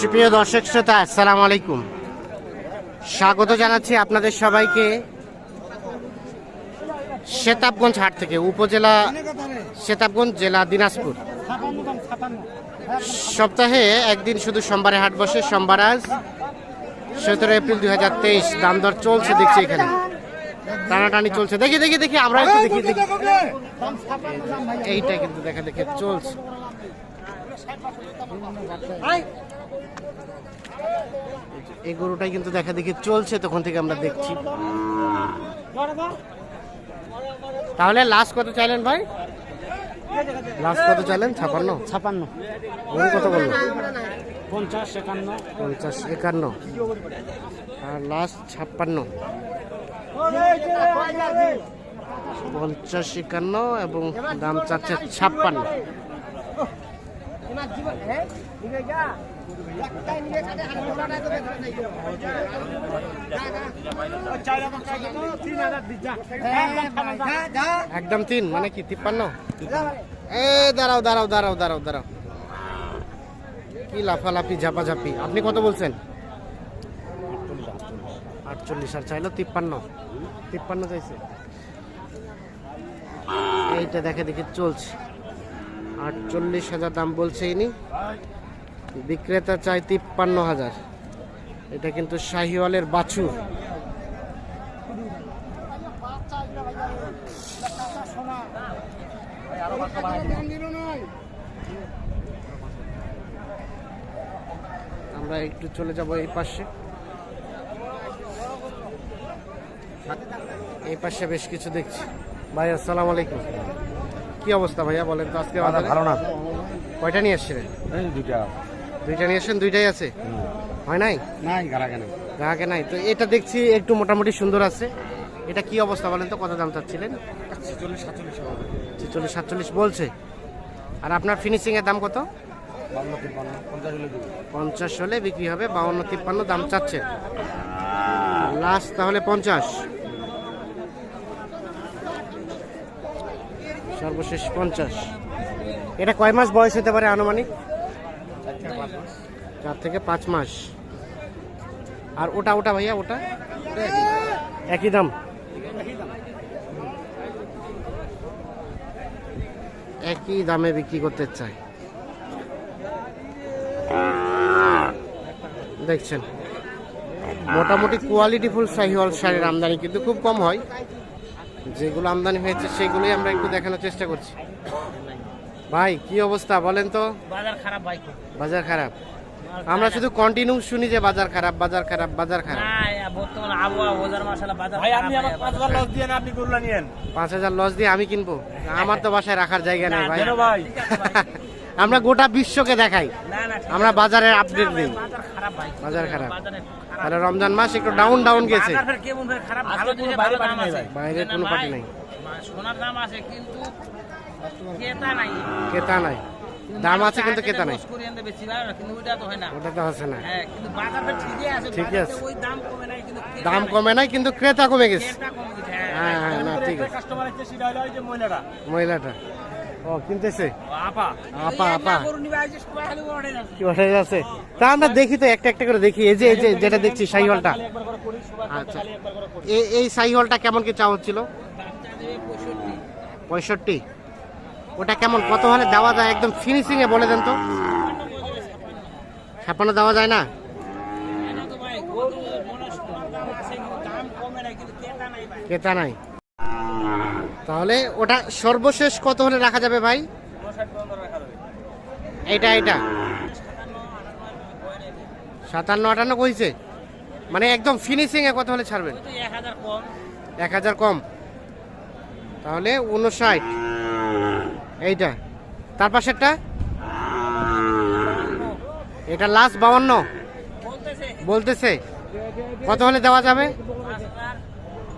সুপ্রিয় দর্শক শ্রোতা, আসসালামু আলাইকুম। স্বাগত জানাচ্ছি আপনাদের সবাইকে সেতাবগঞ্জ হাট থেকে, উপজেলা সেতাবগঞ্জ জেলা দিনাজপুর। সপ্তাহে একদিন শুধু সোমবারে হাট বসে, সোমবার আজ সতেরো এপ্রিল দুই হাজার তেইশ দাম দর চলছে দেখছি এখানে। টানাটানি চলছে। দেখি দেখি দেখি আমরা একটু দেখি দেখি। এইটা কিন্তু দেখা, দেখে চলছে। এই গরুটাই কিন্তু দেখা দেখি চলছে তখন থেকে আমরা দেখছি। তাহলে লাস্ট কত চাইলেন ভাই? লাস্ট কত চাইলেন? ছাপান্ন? ছাপান্ন। গরু কত বলল? পঞ্চাশ একান্ন। পঞ্চাশ একান্ন। আর লাস্ট ছাপ্পান্ন। পঞ্চাশ একান্ন এবং দাম চাচ্ছে ছাপ্পান্ন। একদম তিন মানে কি তিপ্পান্ন? এ দাঁড়াও দাঁড়াও দাঁড়াও দাঁড়াও দাঁড়াও। কি লাফালাফি ঝাপাঝাপি। আপনি কত বলছেন? আটচল্লিশ। আর চাইলো তিপ্পান্ন। তিপ্পান্ন চাইছে। এইটা দেখে দেখে চলছে। আটচল্লিশ হাজার দাম বলছে ইনি। বিক্রেতা চাই তিপ্পান্ন হাজার। এটা কিন্তু শাহিওয়ালের বাছুর। আমরা একটু চলে যাব এই পাশে। এই পাশে বেশ কিছু দেখছি। ভাই, আসসালামু আলাইকুম। কি অবস্থা ভাইয়া বলেন তো আজকে বাজারে? ভালো না। কয়টা নিয়ে এসছিলেন এই দুইটা। দুইটা নিয়ে এসেছেন দুইটাই আছে? হয় নাই? নাই গালা কেন গ্রাহকে নাই। তো এটা দেখছি একটু মোটামুটি সুন্দর আছে। এটা কি অবস্থা বলেন তো কত দাম চাচ্ছিলেন? ছেচল্লিশ সাতচল্লিশ ছেচল্লিশ সাতচল্লিশ বলছে। আর আপনার ফিনিশিং এর দাম কত? পঞ্চাশ হলে বিক্রি হবে। বাউন্ন তিপ্পান্ন দাম চাচ্ছে লাস্ট তাহলে পঞ্চাশ। সর্বশেষ পঞ্চাশ। এটা কয় মাস বয়স হতে পারে আনুমানিক? চার থেকে পাঁচ মাস। আর ওটা ওটা ভাইয়া, ওটা? একই দাম। একই দামে বিক্রি করতে চাই। দেখছেন। মোটামুটি কোয়ালিটি ফুল শাহিওয়াল শাড়ির আমদানি কিন্তু খুব কম হয়। যেগুলো আমদানি হয়েছে সেগুলোই আমরা একটু দেখানোর চেষ্টা করছি। ভাই কি অবস্থা? বলেন তো। বাজার খারাপ ভাই বাজার খারাপ? আমরা শুধু কন্টিনিউ শুনি যে বাজার খারাপ বাজার খারাপ বাজার খারাপ। না বর্তমানে আবহাওয়া ওজার মাসালা বাজার ভাই আপনি পাঁচ হাজার লস দিয়ে আপনি গরুলা নিয়েন। পাঁচ হাজার লস দিয়ে আমি কিনবো? আমার তো বাসায় রাখার জায়গা নেই ভাই। ভাই? আমরা গোটা বিশ্বকে দেখাই। না না আমরা বাজারের আপডেট দিই। বাজার খারাপ ভাই। বাজার খারাপ। বাজারে খারাপ তাহলে রমজান মাস একটু ডাউন ডাউন গেছে। বাইরে কোনো পার্টি নাই। সোনার দাম আছে কিন্তু ক্রেতা নাই। কেতা নাই। দাম আছে কিন্তু কেতা নাই। দশ করে এনে বেশি ভাই, কিন্তু ওইটা তো হয় না। ওটা তো আছে না। হ্যাঁ কিন্তু বাজার ফের ঠিকই আছে দাম কমে নাই কিন্তু ক্রেতা কমে নাই কিন্তু ক্রেতা কমে গেছে। ক্রেতা কমে গেছে হ্যাঁ। হ্যাঁ হ্যাঁ না ঠিক আছে। কাস্টমার এসে সেটা হলো ওই যে মহিলাটা মহিলাটা ও কিনতেছে? আপা। আপা যাচ্ছে। কি ওঠে যাচ্ছে? তা আমরা দেখি তো একটা একটা করে দেখি। এই যে এই যে যেটা দেখছি সাইহলটা আচ্ছা। এই এই সাইহলটা কেমন কি চাওয়া হচ্ছিল? পঁয়ষট্টি। ওটা কেমন কত হলে দেওয়া যায়? একদম ফিনিশিং এ বলে দেন তো। ছাপানো দেওয়া যায় না? না তো ভাই গরু সোনার দাম আছে কিন্তু দাম কমে নাই কিন্তু ক্রেতা নাই ভাই ক্রেতা নাই তাহলে ওটা সর্বশেষ কত হলে রাখা যাবে ভাই? এইটা এইটা। সাতান্ন, আটান্ন কইছে? মানে একদম ফিনিশিং এ কত হলে ছাড়বেন? এক হাজার কম। তাহলে উনষাট। এইটা। তার পাশেরটা? এটা লাস্ট বাউন্ন। বলতেছে। কত হলে দেওয়া যাবে?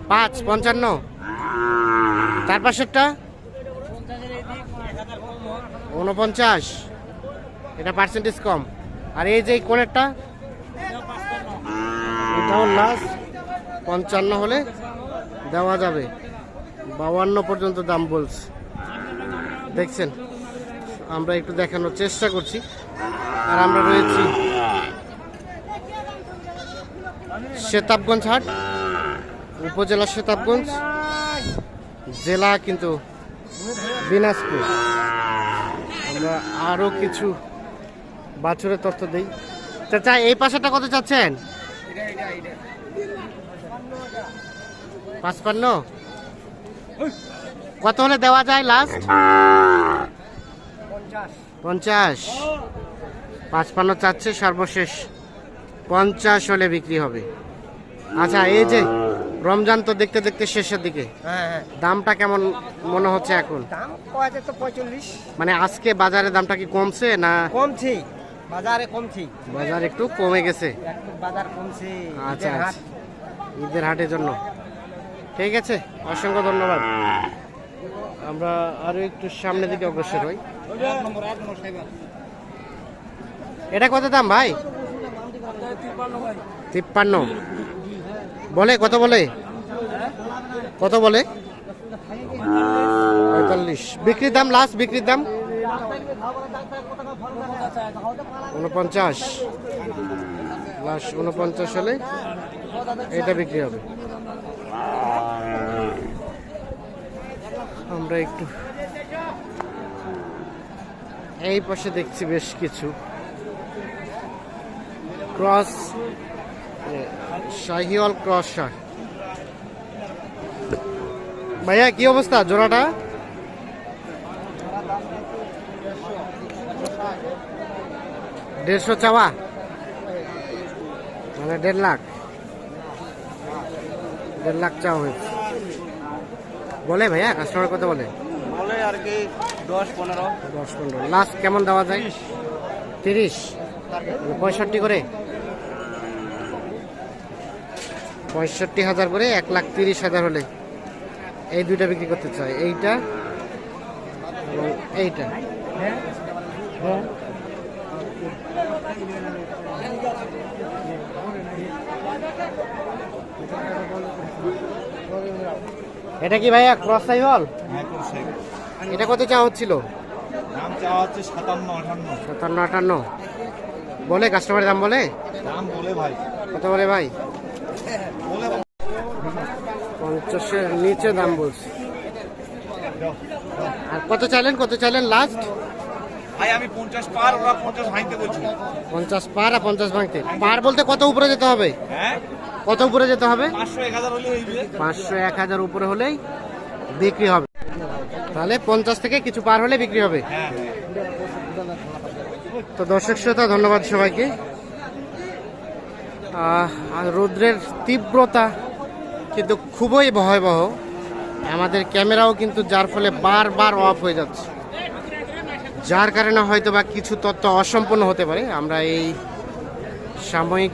পাঁচ, পঞ্চান্ন। তার পাশেরটা? উনপঞ্চাশ এটা পার্সেন্টেজ কম। আর এই যে পাঁচপান্ন এটাও লাস্ট পঞ্চান্ন হলে দেওয়া যাবে। বাউান্ন পর্যন্ত দাম বলছে। দেখছেন? আমরা একটু দেখানোর চেষ্টা করছি। আর আমরা রয়েছি শেতাবগঞ্জ হাট, উপজেলা শেতাবগঞ্জ জেলা কিন্তু দিনাজপুর। আমরা আরও কিছু বাছুরের তথ্য দিই। চাচা এই পাশেটা কত চাচ্ছেন? পাঁচপান্ন? কত হলে দেওয়া যায় লাস্ট পঞ্চাশ। পাঁচপান্ন চাচ্ছে সর্বশেষ পঞ্চাশ হলে বিক্রি হবে। আচ্ছা এই যে রমজান তো দেখতে দেখতে শেষের দিকে। হ্যাঁ হ্যাঁ। দামটা কেমন মনে হচ্ছে এখন? দাম তো পঁয়তাল্লিশ মানে আজকে বাজারে দামটা কি কমছে না? কমছি বাজারে কমছি। বাজার একটু কমে গেছে। বাজার কমছে আচ্ছা ঈদের আচ্ছা। ঈদের হাটের জন্য। ঠিক আছে অসংখ্য ধন্যবাদ। আমরা আরও একটু সামনের দিকে অগ্রসর হই। এটা কত দাম ভাই। তিপ্পান্ন। বলে, কত বলে? কত বলে? পঁয়তাল্লিশ। বিক্রির দাম লাস্ট বিক্রির দাম? উনপঞ্চাশ লাস্ট উনপঞ্চাশ হলে এটা বিক্রি হবে। আমরা একটু এই পাশে দেখছি বেশ কিছু। ক্রস শাহিওয়াল ক্রস শার্ট ভাইয়া কি অবস্থা? জোড়াটা? দেড়শো চাওয়া? মানে দেড় লাখ। দেড় লাখ চাওয়া হয়েছে। বলে ভাইয়া কাস্টমার কত বলে। বলে আর কি দশ পনেরো। দশ পনেরো। লাস্ট কেমন দেওয়া যায়? তিরিশ? পঁয়ষট্টি করে? পঁয়ষট্টি হাজার করে এক লাখ তিরিশ হাজার হলে এই দুইটা বিক্রি করতে চাই। এইটা এবং এইটা। এটা কি ভাইয়া ক্রস সাইহল? এটা কত চা হচ্ছিল? দাম চাওয়া হচ্ছে সাতান্ন আটান্ন। সাতান্ন আটান্ন। বলে কাস্টমারের দাম বলে? দাম বলে ভাই। কত বলে ভাই? পঞ্চাশের নিচে দাম বলছে। আর কত চাইলেন কত চাইলেন লাস্ট ভাই আমি পঞ্চাশ পার ওরা পঞ্চাশ ভাঙতে বলছি পঞ্চাশ পার আর পঞ্চাশ ভাঙতে। পার বলতে কত উপরে যেতে হবে? হ্যাঁ? কত উপরে যেতে হবে? হলে হইবে উপরে হলেই বিক্রি হবে। তাহলে পঞ্চাশ থেকে কিছু পার হলে বিক্রি হবে। হ্যাঁ। তো দর্শক শ্রোতা ধন্যবাদ সবাইকে। আর রৌদ্রের তীব্রতা কিন্তু খুবই ভয়াবহ। আমাদের ক্যামেরাও কিন্তু যার ফলে বারবার অফ হয়ে যাচ্ছে। যার কারণে হয়তো বা কিছু তথ্য অসম্পূর্ণ হতে পারে। আমরা এই সাময়িক